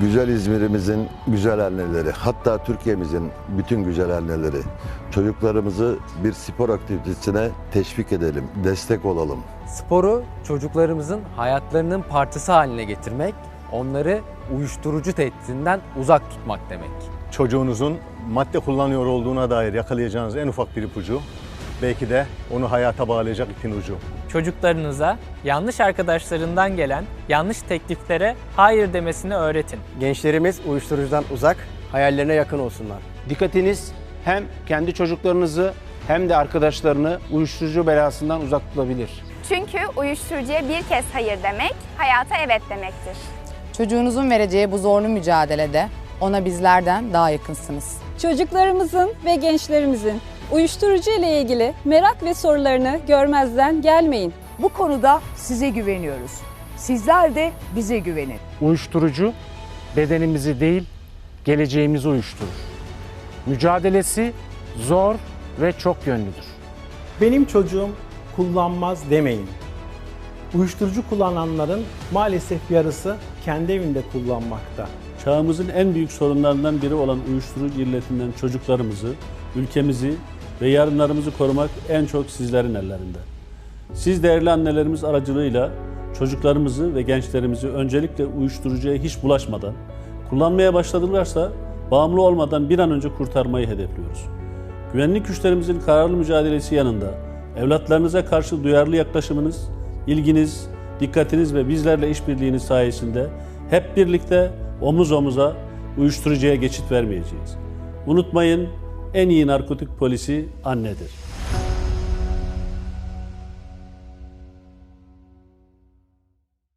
Güzel İzmir'imizin güzel anneleri, hatta Türkiye'mizin bütün güzel anneleri. Çocuklarımızı bir spor aktivitesine teşvik edelim, destek olalım. Sporu çocuklarımızın hayatlarının parçası haline getirmek, onları uyuşturucu tehdidinden uzak tutmak demek. çocuğunuzun madde kullanıyor olduğuna dair yakalayacağınız en ufak bir ipucu belki de onu hayata bağlayacak ipin ucu. Çocuklarınıza yanlış arkadaşlarından gelen yanlış tekliflere hayır demesini öğretin. Gençlerimiz uyuşturucudan uzak, hayallerine yakın olsunlar. Dikkatiniz hem kendi çocuklarınızı hem de arkadaşlarını uyuşturucu belasından uzak tutabilir. Çünkü uyuşturucuya bir kez hayır demek, hayata evet demektir. Çocuğunuzun vereceği bu zorlu mücadelede ona bizlerden daha yakınsınız. Çocuklarımızın ve gençlerimizin uyuşturucu ile ilgili merak ve sorularını görmezden gelmeyin. Bu konuda size güveniyoruz. Sizler de bize güvenin. Uyuşturucu bedenimizi değil, geleceğimizi uyuşturur. Mücadelesi zor ve çok yönlüdür. Benim çocuğum kullanmaz demeyin. Uyuşturucu kullananların maalesef yarısı kendi evinde kullanmakta. Çağımızın en büyük sorunlarından biri olan uyuşturucu illetinden çocuklarımızı, ülkemizi ve yarınlarımızı korumak en çok sizlerin ellerinde. Siz değerli annelerimiz aracılığıyla çocuklarımızı ve gençlerimizi öncelikle uyuşturucuya hiç bulaşmadan, kullanmaya başladılarsa bağımlı olmadan bir an önce kurtarmayı hedefliyoruz. Güvenlik güçlerimizin kararlı mücadelesi yanında evlatlarınıza karşı duyarlı yaklaşımınız, ilginiz, dikkatiniz ve bizlerle işbirliğiniz sayesinde hep birlikte omuz omuza uyuşturucuya geçit vermeyeceğiz. Unutmayın en iyi narkotik polisi annedir.